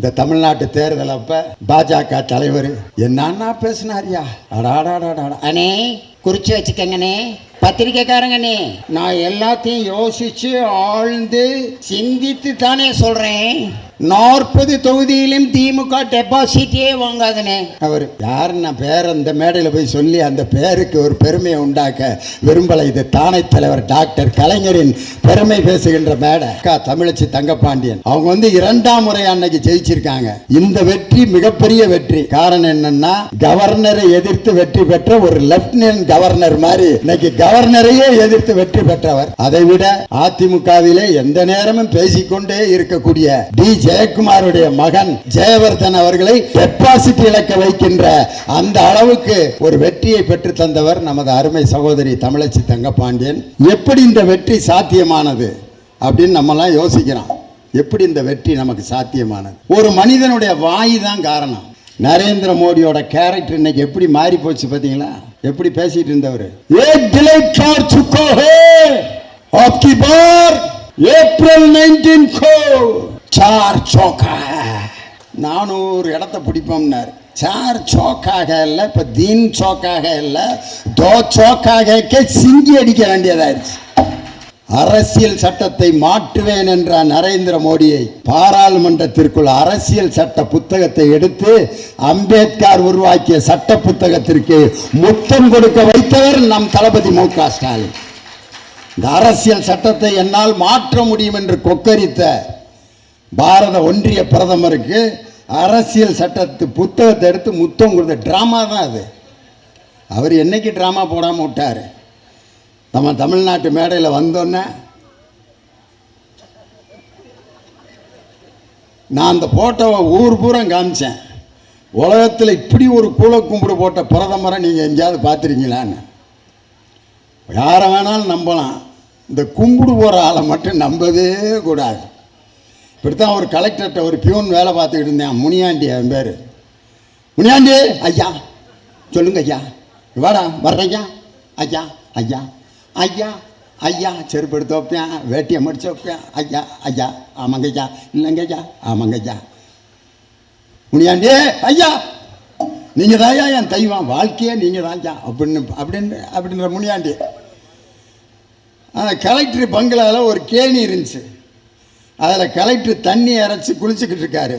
இந்த தமிழ்நாட்டு தேர்தல் அப்ப பாஜக தலைவர் என்னன்னா பேசினாரியா அடாடாடாடா. அண்ணே குறிச்சு வச்சுக்கங்கண்ணே. பத்திரிக்கைக்காரங்கண்ணே நான் எல்லாத்தையும் யோசிச்சு ஆழ்ந்து சிந்தித்து தானே சொல்றேன். நாற்பது தொகுதியிலும் திமுக டெபாசிட்டே வாங்காதனே. அவர் யாருன்னு நான் அந்த மேடையில் போய் சொல்லி அந்த பேருக்கு ஒரு பெருமையை உண்டாக்க விரும்பலை. இது தானை தலைவர் டாக்டர் கலைஞரின் பெருமை பேசுகின்ற மேடை. அக்கா தமிழச்சி தங்கப்பாண்டியன். அவங்க வந்து இரண்டாம் முறை அன்னைக்கு ஜெயிச்சிருக்காங்க. இந்த வெற்றி மிகப்பெரிய வெற்றி. காரணம் என்னன்னா கவர்னரை எதிர்த்து வெற்றி பெற்ற ஒரு லெப்டினன்ட் கவர்னர் மாதிரி இன்னைக்கு கவர் கவர்னரையே எதிர்த்து வெற்றி பெற்றவர். அதை விட அதிமுகவிலே எந்த நேரமும் பேசிக்கொண்டே இருக்கக்கூடிய டி ஜெயக்குமாருடைய மகன் ஜெயவர்தன் அவர்களை டெபாசிட் இழக்க வைக்கின்ற அந்த அளவுக்கு ஒரு வெற்றியை பெற்று தந்தவர் நமது அருமை சகோதரி தமிழச்சி தங்கப்பாண்டியன். எப்படி இந்த வெற்றி சாத்தியமானது அப்படின்னு நம்மலாம் யோசிக்கிறோம் எப்படி இந்த வெற்றி நமக்கு சாத்தியமானது? ஒரு மனிதனுடைய வாய் தான் காரணம். நரேந்திர மோடியோட கேரக்டர் இன்னைக்கு எப்படி மாறி போச்சு பாத்தீங்களா எப்படி பேசிட்டு இருந்தவர் एक डिलीट कर चुका है आपकी बार अप्रैल 19 को चार चौका है நானூறு இடத்த பிடிப்போம்னார் சார் சோக்காக இல்லை இப்போ தீன் சோக்காக இல்லை தோ சோக்காக சிங்கி அடிக்க வேண்டியதாயிருச்சு அரசியல் சட்டத்தை மாற்றுவேன் என்ற நரேந்திர மோடியை பாராளுமன்றத்திற்குள் அரசியல் சட்ட புத்தகத்தை எடுத்து அம்பேத்கர் உருவாக்கிய சட்ட புத்தகத்திற்கு முத்தம் கொடுக்க வைத்தவர் நம் தளபதி மு க ஸ்டாலின். இந்த அரசியல் சட்டத்தை என்னால் மாற்ற முடியும் என்று கொக்கரித்த பாரத ஒன்றிய பிரதமருக்கு அரசியல் சட்டத்து புத்தகத்தை எடுத்து முத்தம் கொடுத்த ட்ராமா தான் அது. அவர் என்னைக்கு ட்ராமா போடாமல் விட்டார்? நம்ம தமிழ்நாட்டு மேடையில் வந்தோன்னே நான் அந்த போட்டோவை ஊர் பூரம் காமிச்சேன். உலகத்தில் இப்படி ஒரு கூல கும்பிடு போட்ட பிரதமரை நீங்கள் எங்கேயாவது பார்த்துருக்கீங்களான்னு. யாரை வேணாலும் நம்பலாம். இந்த கும்பிடு போகிற ஆளை மட்டும் நம்பவே கூடாது. இப்படித்தான் ஒரு கலெக்டர்கிட்ட ஒரு பியூன் வேலை பார்த்துக்கிட்டு இருந்தேன். முனியாண்டி என் பேர். முனியாண்டி ஐயா சொல்லுங்க ஐயா. வாடா வர்றேன் ஐயா. ஐயா ஐயா. ஐயா செருப்பு எடுத்து வைப்பேன் வேட்டியை மடித்து வைப்பேன் ஐயா ஐயா ஆமாங்க ஐயா இல்லைங்க ஐயா ஆமாங்க ஐயா முனியாண்டி ஐயா நீங்கள் தான் ஐயா என் தெய்வம் வாழ்க்கையே நீங்கள் தான் ஐயா அப்படின்னு அப்படின்னு அப்படின்ற முனியாண்டி ஆனால் கலெக்டர் பங்களாவில் ஒரு கேணி இருந்துச்சு. அதில் கலெக்டர் தண்ணி இறைச்சி குளிச்சுக்கிட்டு இருக்காரு.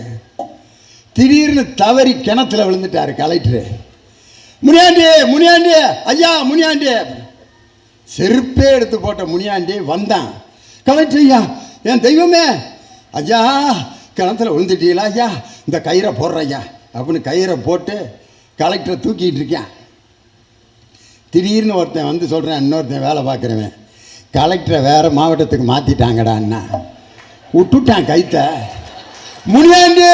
திடீர்னு தவறி கிணத்துல விழுந்துட்டார் கலெக்டரு முனியாண்டி முனியாண்டி ஐயா முனியாண்டி. செருப்பே எடுத்து போட்ட முனியாண்டி வந்தான். கலெக்டர் ஐயா என் தெய்வமே! ஐயா கிணத்துல விழுந்துட்டீங்களா ஐயா? இந்த கயிறை போடுற ஐயா அப்படின்னு கயிறை போட்டு கலெக்டரை தூக்கிட்டு இருக்கேன். திடீர்னு ஒருத்தன் வந்து சொல்கிறேன் இன்னொருத்தன் வேலை பார்க்குறவன். கலெக்டரை வேறு மாவட்டத்துக்கு மாற்றிட்டாங்கடா அண்ணா. விட்டுட்டான் கைத்த. முனியாண்டி!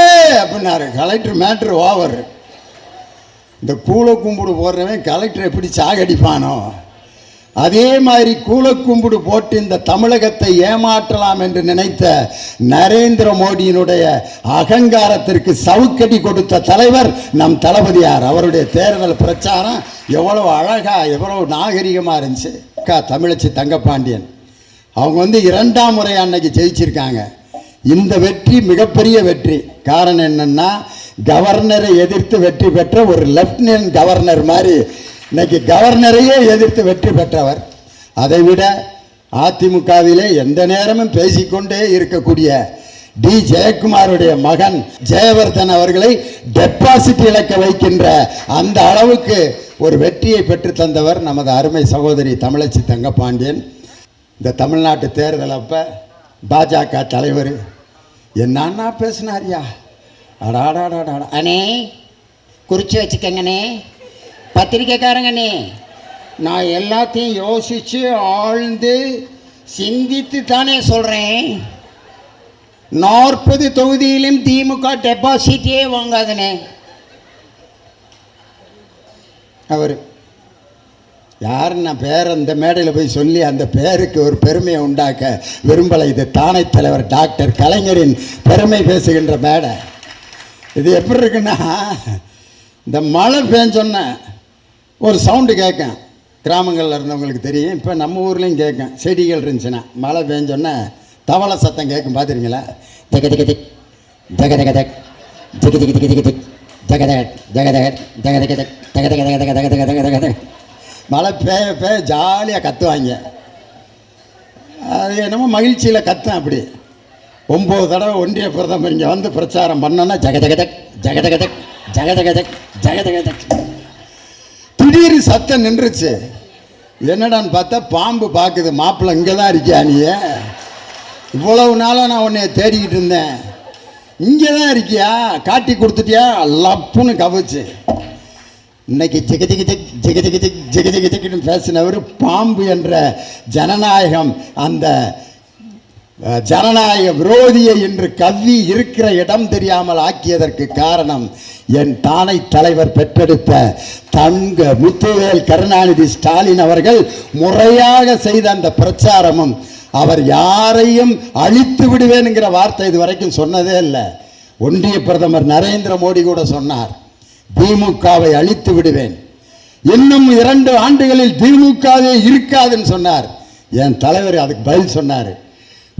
அப்படின்னாரு. Collector matter over. இந்த கூளை கும்பிடு போடுறவன் கலெக்டர் எப்படி சாகடிப்பானோ? அதே மாதிரி கூலக்கும்பிடு போட்டு இந்த தமிழகத்தை ஏமாற்றலாம் என்று நினைத்த நரேந்திர மோடியினுடைய அகங்காரத்திற்கு சவுக்கடி கொடுத்த தலைவர் நம் தளபதியார். அவருடைய தேர்தல் பிரச்சாரம் எவ்வளவு அழகா எவ்வளவு நாகரிகமாக இருந்துச்சு. அக்கா தமிழச்சி தங்கப்பாண்டியன். அவங்க வந்து இரண்டாம் முறை அன்னைக்கு ஜெயிச்சிருக்காங்க. இந்த வெற்றி மிகப்பெரிய வெற்றி. காரணம் என்னென்னா கவர்னரை எதிர்த்து வெற்றி பெற்ற ஒரு லெப்டினன்ட் கவர்னர் மாதிரி இன்னைக்கு கவர்னரையே எதிர்த்து வெற்றி பெற்றவர். அதைவிட அதிமுகவிலே எந்த நேரமும் பேசிக்கொண்டே இருக்கக்கூடிய டி. ஜெயக்குமாருடைய மகன் ஜெயவர்தன் அவர்களை டெபாசிட் இழக்க வைக்கின்ற அந்த அளவுக்கு ஒரு வெற்றியை பெற்று தந்தவர் நமது அருமை சகோதரி தமிழச்சி தங்கப்பாண்டியன். இந்த தமிழ்நாட்டு தேர்தல் அப்போ பாஜக தலைவர் என்னன்னா பேசினாரியா அடாடாடாடா. அண்ணே குறிச்சு வச்சுக்கங்கண்ணே. பத்திரிக்கைக்காரங்கண்ணே நான் எல்லாத்தையும் யோசித்து ஆழ்ந்து சிந்தித்து தானே சொல்கிறேன் நாற்பது தொகுதியிலும் திமுக டெபாசிட்டே வாங்காதனே அவர் யார் நான் பேர் இந்த மேடையில் போய் சொல்லி அந்த பேருக்கு ஒரு பெருமையை உண்டாக்க விரும்பலை. இது தானை தலைவர் டாக்டர் கலைஞரின் பெருமை பேசுகின்ற மேடை. இது எப்படி இருக்குன்னா இந்த மழை பேஞ்சொன்ன ஒரு சவுண்டு கேட்கும் கிராமங்களில் இருந்தவங்களுக்கு தெரியும் இப்போ நம்ம ஊர்லேயும் கேட்கும் செடிகள் இருந்துச்சுன்னா மழை பெஞ்சோன்னே தவளை சத்தம் கேட்கும் பார்த்துருங்களா தக தக தக் தக தக தக் ஜிகி ஜிகி ஜிகி ஜிகி ஜிக் தக தக தக தக தக தக தக தக மழை பேய பேய ஜாலியாக கத்துவாங்க அது என்னமோ மகிழ்ச்சியில் கத்தேன் அப்படி ஒம்பது தடவை ஒன்றிய பிரதமர் இங்கே வந்து பிரச்சாரம் பண்ணோன்னா ஜகதகதக் ஜகதகதக் ஜகதகதக் ஜகதகதக் திடீர்னு சத்தம் நின்றுச்சு. என்னடான்னு பார்த்தா பாம்பு பார்க்குது மாப்பிள்ளை இங்கே தான் இருக்கியா நீ? இவ்வளவு நாளாக நான் உன்னைய தேடிக்கிட்டு இருந்தேன். இங்கே தான் இருக்கியா? காட்டி கொடுத்துட்டியா? லப்புன்னு கவிச்சு. இன்னைக்கு ஜிக ஜிக ஜிக் ஜிக ஜிக ஜிக் ஜிக ஜிக ஜிக்னு பேசினவர் பாம்பு என்ற ஜனநாயகம். அந்த ஜனநாயக விரோதியை இன்று கவ்வி இருக்கிற இடம் தெரியாமல் ஆக்கியதற்கு காரணம் என் தானை தலைவர் பெற்றெடுத்த தங்க முத்துவேல் கருணாநிதி ஸ்டாலின் அவர்கள் முறையாக செய்த அந்த பிரச்சாரமும் அவர் யாரையும் அழித்து விடுவேனுங்கிற வார்த்தை இது வரைக்கும் சொன்னதே இல்லை. ஒன்றிய பிரதமர் நரேந்திர மோடி கூட சொன்னார் திமுகவை அழித்து விடுவேன். இன்னும் இரண்டு ஆண்டுகளில் திமுகவே இருக்காதுன்னு சொன்னார். என் தலைவர் அதுக்கு பதில் சொன்னார்.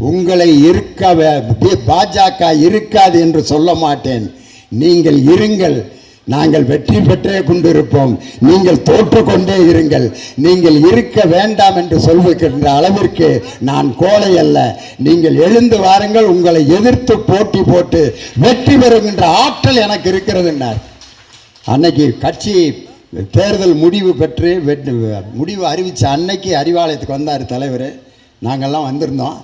உங்களை இருக்க வே- பாஜக இருக்காது என்று சொல்ல மாட்டேன். நீங்கள் இருங்கள். நாங்கள் வெற்றி பெற்றே கொண்டிருப்போம். நீங்கள் தோற்றுக்கொண்டே இருங்கள். நீங்கள் இருக்க வேண்டாம் என்று சொல்லுகின்ற அளவிற்கு நான் கோழை அல்ல. நீங்கள் எழுந்து வாருங்கள். உங்களை எதிர்த்து போட்டி போட்டு வெற்றி பெறுகின்ற ஆற்றல் எனக்கு இருக்கிறதுனார் அன்னைக்கு கட்சி தேர்தல் முடிவு பெற்று முடிவு அறிவித்த அன்னைக்கு அறிவாலயத்துக்கு வந்தார் தலைவர். நாங்கள்லாம் வந்திருந்தோம்.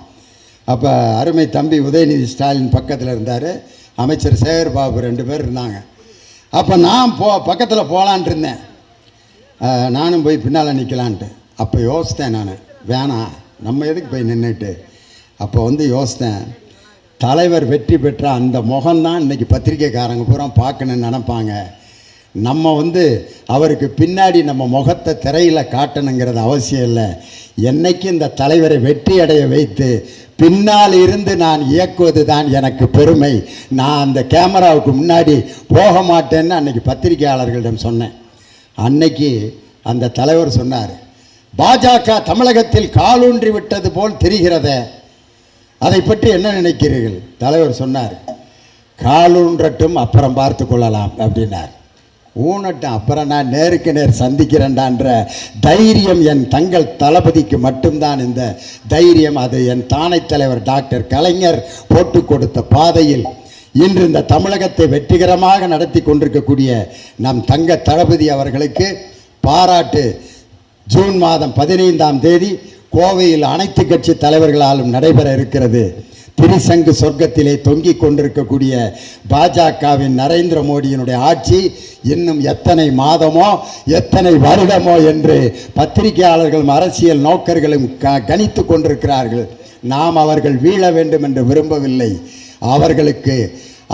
அப்போ அருமை தம்பி உதயநிதி ஸ்டாலின் பக்கத்தில் இருந்தார். அமைச்சர் சேகர் பாபு ரெண்டு பேர் இருந்தாங்க. அப்போ நான் போ பக்கத்தில் போகலான் இருந்தேன். நானும் போய் பின்னால் நிற்கலான்ட்டு அப்போ யோசித்தேன் நான் வேணாம் நம்ம எதுக்கு போய் நின்றுட்டு அப்போ வந்து யோசித்தேன் தலைவர் வெற்றி பெற்ற அந்த முகம்தான் இன்னைக்கு பத்திரிக்கைக்காரங்க பூரா பார்க்கணுன்னு நினப்பாங்க. நம்ம வந்து அவருக்கு பின்னாடி நம்ம முகத்தை திரையில் காட்டணுங்கிறது அவசியம் இல்லை. என்னைக்கு இந்த தலைவரை வெற்றி அடைய வைத்து பின்னால் இருந்து நான் இயக்குவது தான் எனக்கு பெருமை. நான் அந்த கேமராவுக்கு முன்னாடி போக மாட்டேன்னு அன்றைக்கி பத்திரிகையாளர்களிடம் சொன்னேன். அன்னைக்கு அந்த தலைவர் சொன்னார் பாஜக தமிழகத்தில் காலூன்றி விட்டது போல் தெரிகிறதே. அதை பற்றி என்ன நினைக்கிறீர்கள்? தலைவர் சொன்னார் காலூன்றட்டும் அப்புறம் பார்த்து கொள்ளலாம் அப்படின்னார். ஊனட்டும் அப்புறம் நான் நேருக்கு நேர் சந்திக்கிறேன்டான்ற தைரியம் என் தங்கள் தளபதிக்கு மட்டும்தான். இந்த தைரியம் அது என் தானை தலைவர் டாக்டர் கலைஞர் போட்டு கொடுத்த பாதையில் இன்று இந்த தமிழகத்தை வெற்றிகரமாக நடத்தி கொண்டிருக்கக்கூடிய நம் தங்க தளபதி அவர்களுக்கு பாராட்டு. ஜூன் மாதம் பதினைந்தாம் தேதி கோவையில் அனைத்து கட்சி தலைவர்களாலும் நடைபெற இருக்கிறது. திரிசங்கு சொர்க்கத்திலே தொங்கிக் கொண்டிருக்கக்கூடிய பாஜகவின் நரேந்திர மோடியினுடைய ஆட்சி இன்னும் எத்தனை மாதமோ எத்தனை வருடமோ என்று பத்திரிகையாளர்களும் அரசியல் நோக்கர்களும் க கணித்து கொண்டிருக்கிறார்கள். நாம் அவர்கள் வீழ வேண்டும் என்று விரும்பவில்லை. அவர்களுக்கு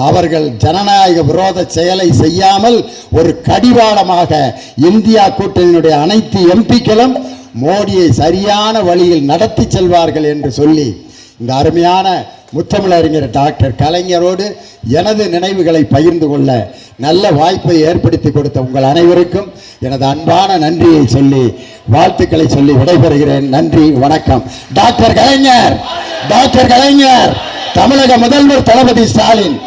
அவர்கள் ஜனநாயக விரோத செயலை செய்யாமல் ஒரு கடிவாளமாக இந்தியா கூட்டணியினுடைய அனைத்து எம்பிக்களும் மோடியை சரியான வழியில் நடத்தி செல்வார்கள் என்று சொல்லி இந்த அருமையான முத்தமிழறிஞர் டாக்டர் கலைஞரோடு எனது நினைவுகளை பகிர்ந்து கொள்ள நல்ல வாய்ப்பை ஏற்படுத்தி கொடுத்த உங்கள் அனைவருக்கும் எனது அன்பான நன்றியை சொல்லி வாழ்த்துக்களை சொல்லி விடைபெறுகிறேன். நன்றி வணக்கம். டாக்டர் கலைஞர் டாக்டர் கலைஞர் தமிழக முதல்வர் தளபதி ஸ்டாலின்.